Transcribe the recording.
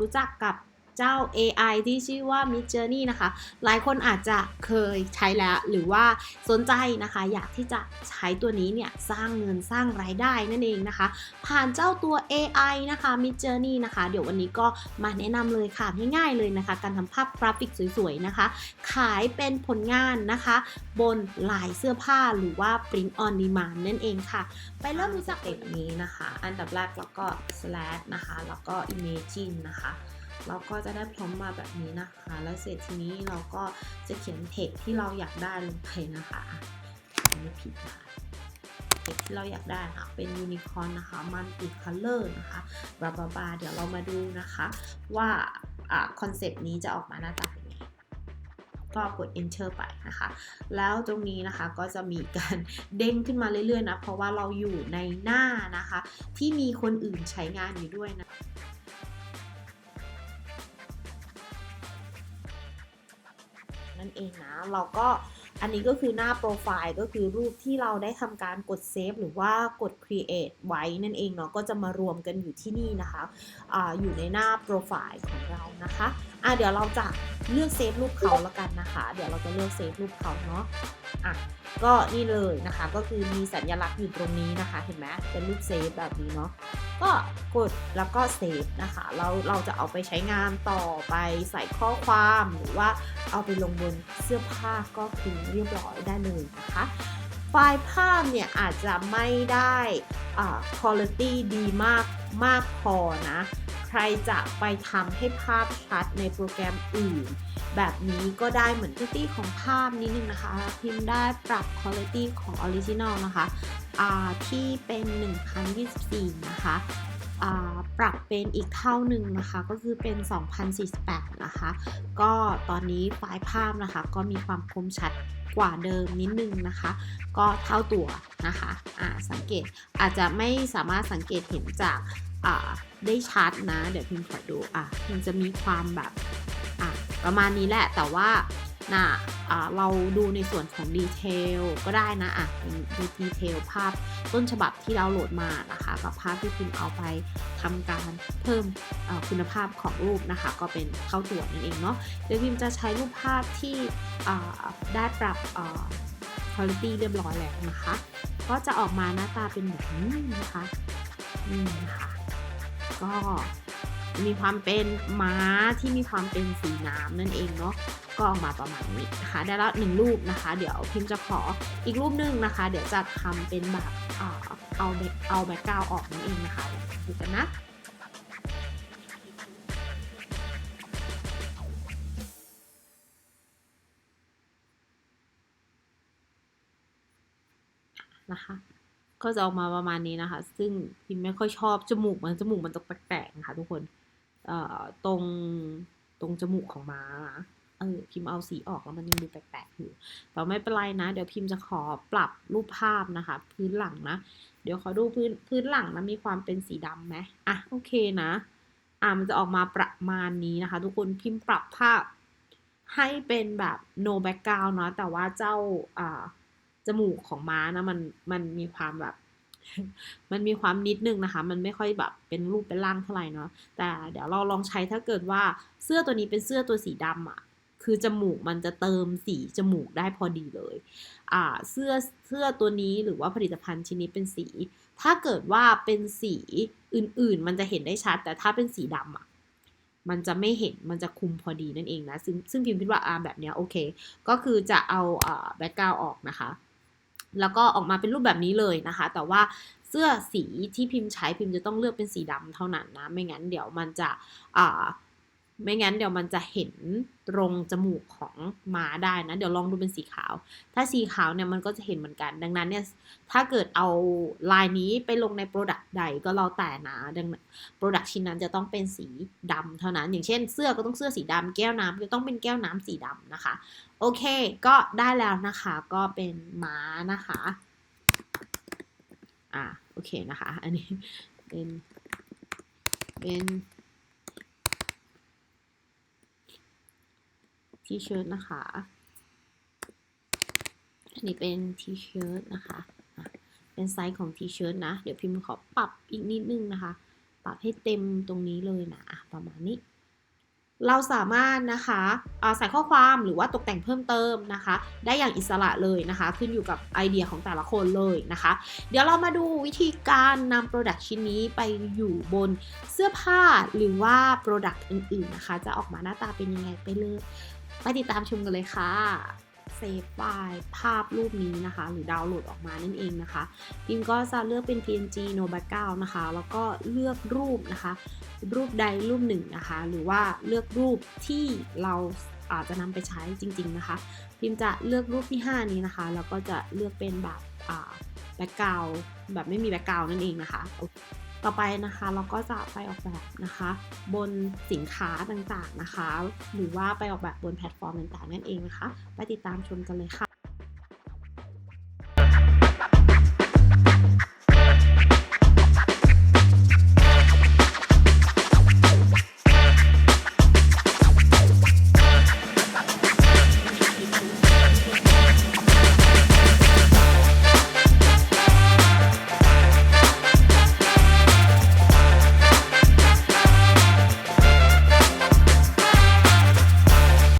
รู้จักกับ เจ้า AI ที่ชื่อว่า Mid Journey นะคะ หลายคนอาจจะเคยใช้แล้ว หรือว่าสนใจนะคะ อยากที่จะใช้ตัวนี้เนี่ยสร้างเงินสร้างรายได้นั่นเองนะคะ ผ่านเจ้าตัว AI นะคะ Mid Journey นะคะ เดี๋ยววันนี้ก็มาแนะนำเลยค่ะง่ายๆเลยนะคะ การทำภาพกราฟิกสวยๆนะคะ ขายเป็นผลงานนะคะ บนลายเสื้อผ้าหรือว่า print on demand นั่นเองค่ะ ไปเริ่มรู้จักเต็ปนี้นะคะ อันดับแรกแล้วก็ slash นะคะ แล้วก็ imagine นะคะ เราก็จะได้พร้อมมาแบบนี้นะคะ แล้วเสร็จทีนี้เราก็จะเขียนเทคที่เราอยากได้ลงไปนะคะอ่ผิดนะคะเทคที่เราอยากได้ค่ะเป็นยูนิคอร์นนะคะมันติดคัลเลอร์นะคะบลาบลาบาเดี๋ยวเรามาดูนะคะว่าอ่าคอนเซปต์นี้จะออกมาหน้าตาเป็นยังไงก็กด enter ไปนะคะ แล้วตรงนี้นะคะก็จะมีการเด้งขึ้นมาเรื่อยๆนะ เพราะว่าเราอยู่ในหน้านะคะ ที่มีคนอื่นใช้งานอยู่ด้วยนะ นั่นเองนะ เราก็อันนี้ก็คือหน้าโปรไฟล์ก็คือรูปที่เราได้ทำการกดเซฟหรือว่ากด create ไว้นั่นเองเนาะก็จะมารวมกันอยู่ที่นี่นะคะอาอยู่ในหน้าโปรไฟล์ของเรานะคะอะเดี๋ยวเราจะเลือกเซฟรูปเขาละกันนะคะ เดี๋ยวเราจะเลือกเซฟรูปเขาเนาะอะก็นี่เลยนะคะ ก็คือมีสัญลักษณ์อยู่ตรงนี้นะคะ เห็นไหมเป็นรูปเซฟแบบนี้เนาะ ก็กดแล้วก็เซฟนะคะเราเราจะเอาไปใช้งานต่อไปใส่ข้อความหรือว่าเอาไปลงบนเสื้อผ้าก็คือเรียบร้อยได้เลยนะคะไฟล์ภาพเนี่ยอาจจะไม่ได้อ่าคุณภาพดีมากมากพอนะ ใครจะไปทำให้ภาพชัดในโปรแกรมอื่น แบบนี้ก็ได้เหมือนคุณภาพของภาพนิดนึงนะคะ พิมพ์ได้ปรับคุณภาพของออริจินอลนะคะที่เป็น 1024 นะคะอ่า ปรับเป็นอีกเท่าหนึ่งนะคะ ก็คือเป็น 2048 นะคะ ก็ตอนนี้ไฟล์ภาพนะคะ ก็มีความคมชัดกว่าเดิมนิดนึงนะคะ ก็เท่าตัวนะคะอ่าสังเกตอาจจะไม่สามารถสังเกตเห็นจากอ่าได้ชัดนะ เดี๋ยวพิมพ์ขอดูอะมันจะมีความแบบอะประมาณนี้แหละแต่ว่า นะเราดูในส่วนของดีเทลก็ได้นะอะเป็นดูดีเทลภาพต้นฉบับที่เราโหลดมานะคะกับภาพที่พิมพ์เอาไปทำการเพิ่มคุณภาพของรูปนะคะ ก็เป็นเข้าตัวนั่นเองเนาะเดี๋ยวพิมพ์จะใช้รูปภาพที่ได้ปรับคุณภาพเรียบร้อยแล้วนะคะ ก็จะออกมาหน้าตาเป็นแบบนี้นะคะนี่นะคะก็มีความเป็นม้าที่มีความเป็นสีน้ำนั่นเองเนาะ ก็ออกมาประมาณนี้นะคะ ได้แล้วหนึ่งรูปนะคะ เดี๋ยวพิมพ์จะขออีกรูปหนึงนะคะ เดี๋ยวจะทำเป็นแบบเอาเอาแบ็คกราวออกนั่นเองนะคะดูกันนะนะคะก็จะออกมาประมาณนี้นะคะ ซึ่งพิมไม่ค่อยชอบจมูกมันจมูกมันจะแปลกๆนะคะทุกคน เอ่อตรงตรงจมูกของม้านะ เออพิมพ์เอาสีออกแล้วมันยังดูแปลกๆอยู่แต่ไม่เป็นไรนะ เดี๋ยวพิมพ์จะขอปรับรูปภาพนะคะ พื้นหลังนะ เดี๋ยวขอดูพื้นพื้นหลังนะมีความเป็นสีดำไหมอะโอเคนะ อะมันจะออกมาประมาณนี้นะคะ ทุกคนพิมพ์ปรับภาพให้เป็นแบบ no background เนาะแต่ว่าเจ้าอ่าจมูกของม้านะมันมันมีความแบบ มันมีความนิดนึงนะคะ มันไม่ค่อยแบบเป็นรูปเป็นร่างเท่าไหร่เนาะแต่เดี๋ยวเราลองใช้ถ้าเกิดว่าเสื้อตัวนี้เป็นเสื้อตัวสีดำอะ่ะ คือจมูกมันจะเติมสีจมูกได้พอดีเลยอ่าเสื้อเสื้อตัวนี้หรือว่าผลิตภัณฑ์ชิ้นนี้เป็นสี ถ้าเกิดว่าเป็นสีอื่นๆ มันจะเห็นได้ชัด แต่ถ้าเป็นสีดำอะมันจะไม่เห็น มันจะคุมพอดีนั่นเองนะ ซึ่งซึ่งพิมพ์คิดว่าอ่าแบบนี้โอเค ก็คือจะเอาอ่าแบ็กกราวออกนะคะ แล้วก็ออกมาเป็นรูปแบบนี้เลยนะคะ แต่ว่าเสื้อสีที่พิมพ์ใช้พิมพ์จะต้องเลือกเป็นสีดำเท่านั้นนะ ไม่งั้นเดี๋ยวมันจะอ่า ไม่งั้นเดี๋ยวมันจะเห็นตรงจมูกของม้าได้นะ เดี๋ยวลองดูเป็นสีขาว ถ้าสีขาวเนี่ยมันก็จะเห็นเหมือนกัน ดังนั้นเนี่ยถ้าเกิดเอาลายนี้ไปลงในโปรดักต์ใดก็แล้วแต่นะดังนั้นโปรดักต์ชิ้นนั้นจะต้องเป็นสีดำเท่านั้น อย่างเช่น เสื้อก็ต้องเสื้อสีดำแก้วน้ำจะต้องเป็นแก้วน้ำสีดำนะคะ โอเค ก็ได้แล้วนะคะ ก็เป็นม้านะคะ อ่าโอเคนะคะ อันนี้เป็นเป็น ทีเชิ้ตนะคะ อันนี้เป็นทีเชิ้ตนะคะ เป็นไซส์ของทีเชิ้ตนะ เดี๋ยวพิมพ์ขอปรับอีกนิดนึงนะคะ ปรับให้เต็มตรงนี้เลยนะประมาณนี้ เราสามารถนะคะใส่ข้อความหรือว่าตกแต่งเพิ่มเติมนะคะ ได้อย่างอิสระเลยนะคะ ขึ้นอยู่กับไอเดียของแต่ละคนเลยนะคะ เดี๋ยวเรามาดูวิธีการนำ Product ชิ้นนี้ไปอยู่บนเสื้อผ้าหรือว่า Product อื่นๆนะคะ จะออกมาหน้าตาเป็นยังไงไปเลย ไปติดตามชมกันเลยค่ะเซฟไฟล์ภาพรูปนี้นะคะ หรือดาวน์โหลดออกมานั่นเองนะคะ พิมก็จะเลือกเป็น PNG no background นะคะ แล้วก็เลือกรูปนะคะ รูปใดรูปหนึ่งนะคะ หรือว่าเลือกรูปที่เราอาจจะนำไปใช้จริง ๆนะคะ พิมจะเลือกรูปที่ 5 นี้นะคะ แล้วก็จะเลือกเป็นแบบแบ็กกราวแบบไม่มีแบ็กกราวนั่นเองนะคะ ต่อไปนะคะเราก็จะไปออกแบบนะคะ บนสินค้าต่างๆนะคะ หรือว่าไปออกแบบบนแพลตฟอร์มต่างๆนั่นเองนะคะ ไปติดตามชมกันเลยค่ะ